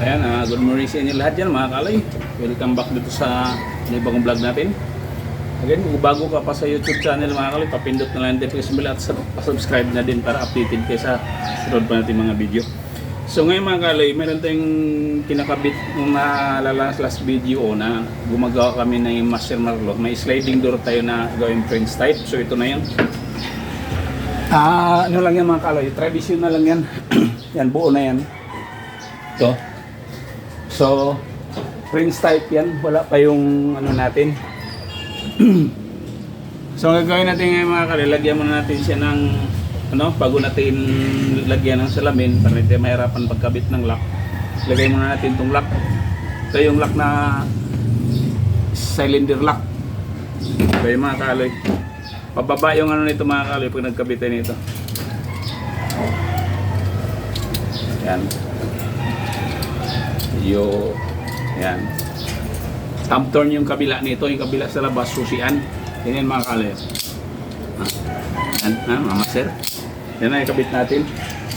Ayan, ah, good morning sa inyo lahat dyan mga kalay. Welcome back dito sa ibang vlog natin. Again, kung bago ka pa sa YouTube channel mga kalay, papindot na lang notification bell at sub- subscribe na din para updated kayo sa sunod pa natin mga video. So ngayon mga kalay, meron tayong kinakabit nung naalala last video na gumagawa kami ng Master Marlo. May sliding door tayo na gawing French type. So ito na yan. Ah, ano lang yan mga kalay, traditional lang yan. yan, buo na yan. Ito. So, Prince type yan. Wala pa yung ano natin. so, ang gagawin natin ngayon mga kali, lagyan muna natin siya ng ano, bago natin lagyan ng salamin para hindi mahirapan pagkabit ng lock. Lagay muna natin itong lock. Ito yung lock na cylinder lock. Ito yung mga kaloy. Pababa yung ano nito mga kaloy pag nagkabitan nito. Yan. Yo, yan. Thumb turn yung kabila nito, yung kabila sa labas, susian. Yan yan mga kalay. Yan, ha, mama sir. Yan na, ikabit natin.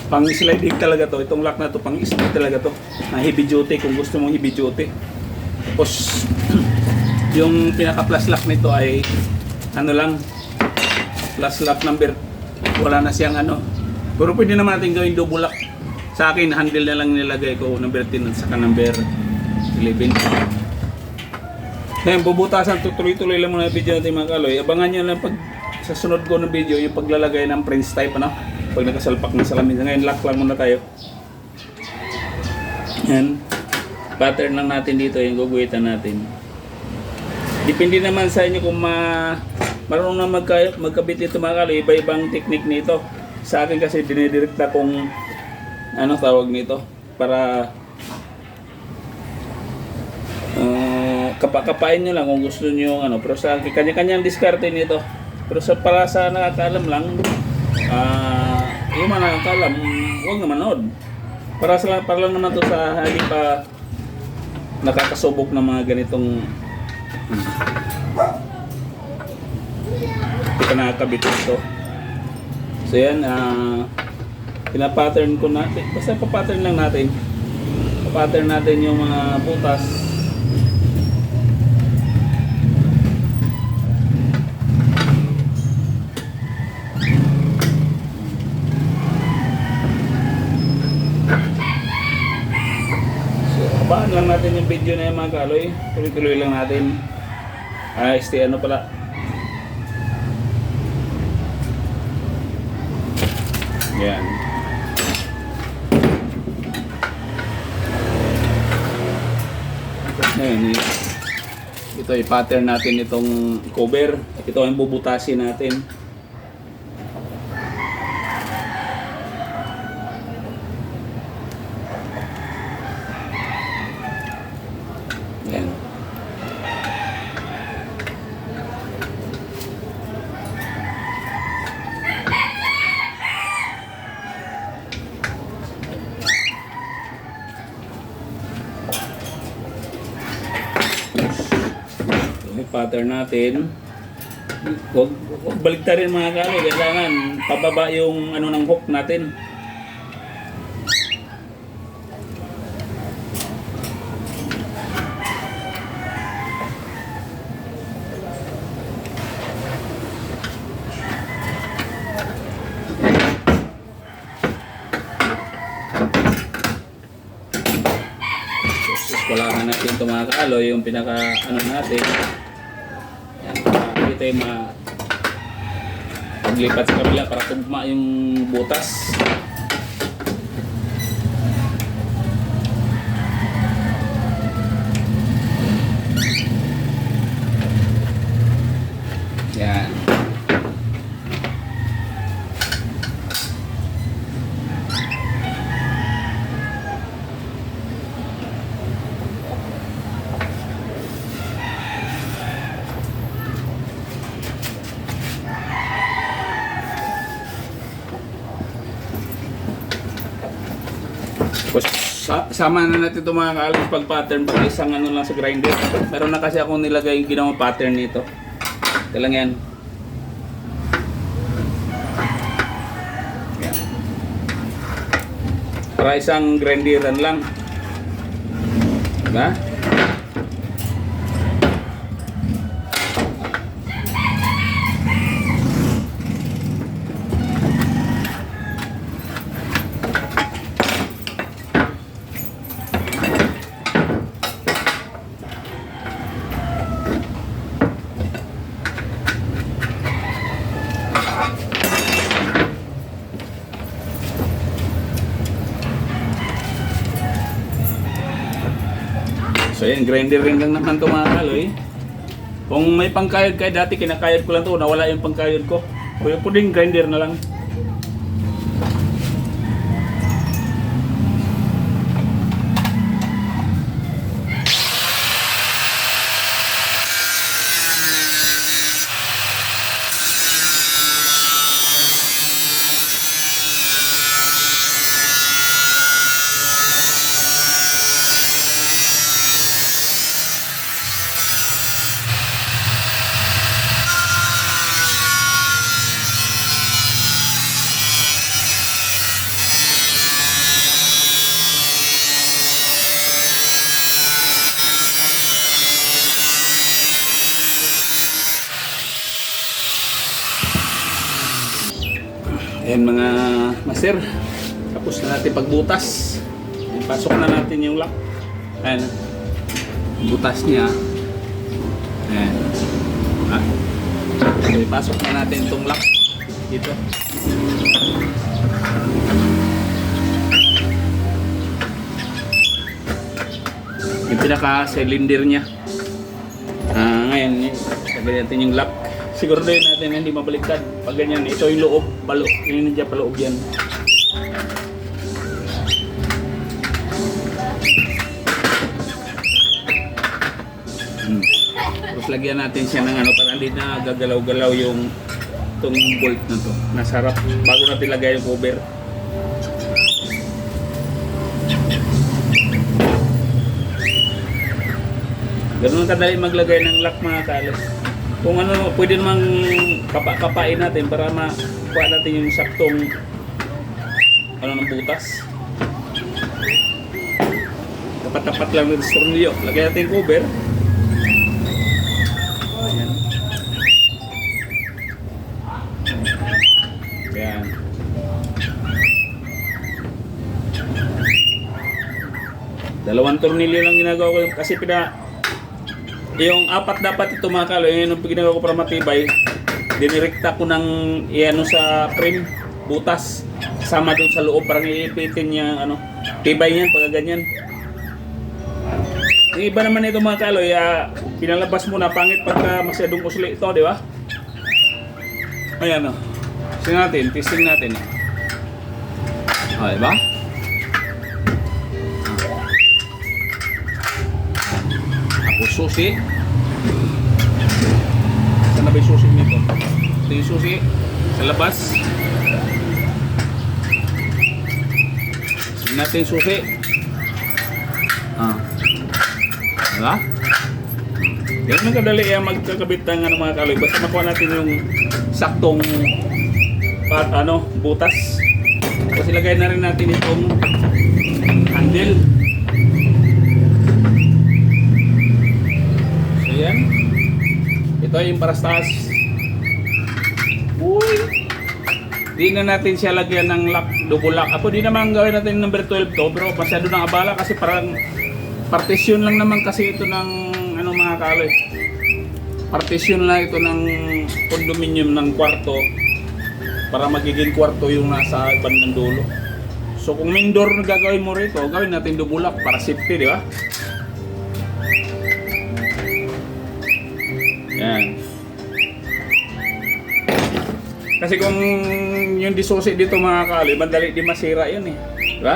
Pang sliding talaga to, itong lock na to, pang slide talaga to. Na heavy duty, kung gusto mong heavy duty. Tapos, yung pinaka plus lock nito ay, ano lang, plus lock number, wala na siyang ano. Pero pwede naman natin gawing double lock. Sa akin, handle na lang nilagay ko number 10 at saka number 11. Ngayon, bubutasan, tutuloy-tuloy lang muna yung video natin mga kaloy. Abangan nyo lang pag sa sunod ko ng video, yung paglalagay ng Prince type, ano? Pag nakasalpak ng salamin. Ngayon, lock lang muna tayo. Yan. Pattern lang natin dito, yung guguhitan natin. Depende naman sa inyo kung ma marunong na magka, magkabit dito mga kaloy. Iba-ibang technique nito. Sa akin kasi dinidirekta kung ano tawag nito? Para uh, kapakapain nyo lang kung gusto nyo ano. Pero sa kanya-kanyang diskarte nito. Pero sa para sa nakakaalam lang ah yung mga nakakaalam huwag naman manood. Para sa para lang naman to sa hindi pa nakakasubok ng mga ganitong hindi pa nakakabit ito so yan ah pinapattern ko natin basta papattern lang natin. Papattern natin yung mga butas. Abaan lang natin yung video na yung mga kaloy. Tuloy-tuloy lang natin. Ah este ano pala? Yan I- ito i-pattern natin itong cover. Ito ang bubutasin natin. Yan. Pattern natin. Huwag, huwag baligtarin mga kali. Kailangan pababa yung ano ng hook natin. Tapos wala na natin ito mga kaloy, yung pinaka ano natin. Yung ma paglipat sa kabila para tugma yung butas. Yan. Tapos sa- sama na natin itong mga kaalis pag pattern pag isang ano lang sa grinder. Meron na kasi akong nilagay yung ginawang pattern nito. Ito lang. Yan. Para isang grinderan lang. Diba? So yan, grinder rin lang naman ito mga kaloy. Kung may pangkayod kayo, dati kinakayod ko lang to nawala yung pangkayod ko. Puding grinder na lang. Ayan mga master. Tapos na natin pagbutas. Ayan, pasok na natin yung lock. Ayan. Butas niya. Ayan. Ha? Okay, pasok na natin itong lock. Dito. Yung pinaka-cylinder niya. Ah, ngayon, lagyan natin yung lock. Siguro din natin hindi mabaliktad. Pag ganyan, ito yung loob, palo, yung nandiyan paloob yan. Hmm. Lagyan natin siya ng ano para hindi na gagalaw-galaw yung itong bolt na to. Nasa harap bago natin lagay yung cover. Ganun kadali maglagay ng lock mga kalas. Kung ano, pwede namang kapa-kapain natin para makuha natin yung saktong ano ng butas. Tapat-tapat lang ng tornilyo. Lagay natin yung cover. Ayan. Ayan. Dalawang tornilyo lang ginagawa ko kasi pina yung apat dapat ito mga kalo, yun yung ginagawa ko para matibay. Dinirekta ko ng iano sa frame, butas. Kasama doon sa loob, parang iipitin niya, ano, tibay niya pag ganyan. Yung iba naman ito mga kaloy, ah, pinalabas mo na pangit pagka masyadong usli ito, di ba? Ayan o. Testing natin, testing natin. O, di ba? Susi. Saan na ba yung susi nito? Ito yung susi. Sa labas. Tignan natin yung susi. Ah. Diba? Ganun ang kadali yan magkakabit ng mga kaloy. Basta makuha natin yung saktong pat, ano, butas. Tapos ilagay na rin natin itong handle. So yan. Ito yung para sa taas. Uy! Di na natin siya lagyan ng lock, double lock. Ako di naman gawin natin number 12 to, bro. Masyado nang abala kasi parang partition lang naman kasi ito ng ano mga kaloy. Partition lang ito ng condominium ng kwarto para magiging kwarto yung nasa bandang dulo. So kung main door na gagawin mo rito, gawin natin double lock para safety, di ba? Yan. Kasi kung yung disusi dito mga kaloy, madali di masira yun eh. Di ba?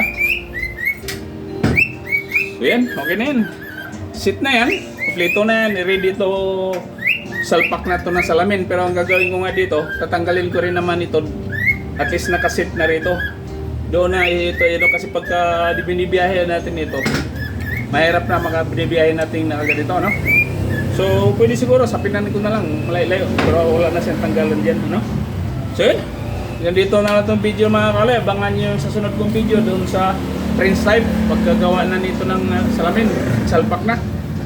So yan, okay na yan. Sit na yan. Kompleto na yan. Ready to salpak na to ng salamin. Pero ang gagawin ko nga dito, tatanggalin ko rin naman ito. At least nakasit na rito. Doon na ito, ito kasi pagka binibiyahe natin ito, mahirap na makabinibiyahe natin na agad ito, no? So, pwede siguro, sapinan ko na lang, malay-layo. Pero wala na siyang tanggalan dyan, no? So, yun. Yan dito na lang video mga kale. Abangan nyo sa sunod kong video doon sa Prince type pagkagawa na nito ng uh, salamin, salpak na.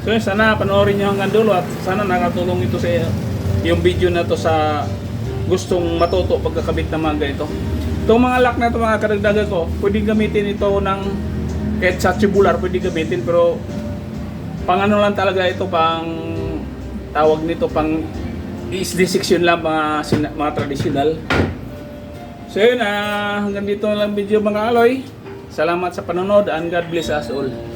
So yun, sana panoorin nyo hanggang dulo at sana nakatulong ito sa yung video na to sa gustong matuto pagkakabit ng mga ganito. Itong mga lock na ito mga karagdagan ko, pwedeng gamitin ito ng kahit sa tubular, pwede gamitin pero pang ano lang talaga ito pang tawag nito pang ESD section lang mga, mga traditional. So yun, ah, hanggang dito lang video mga aloy. Salamat sa panonood and God bless us all.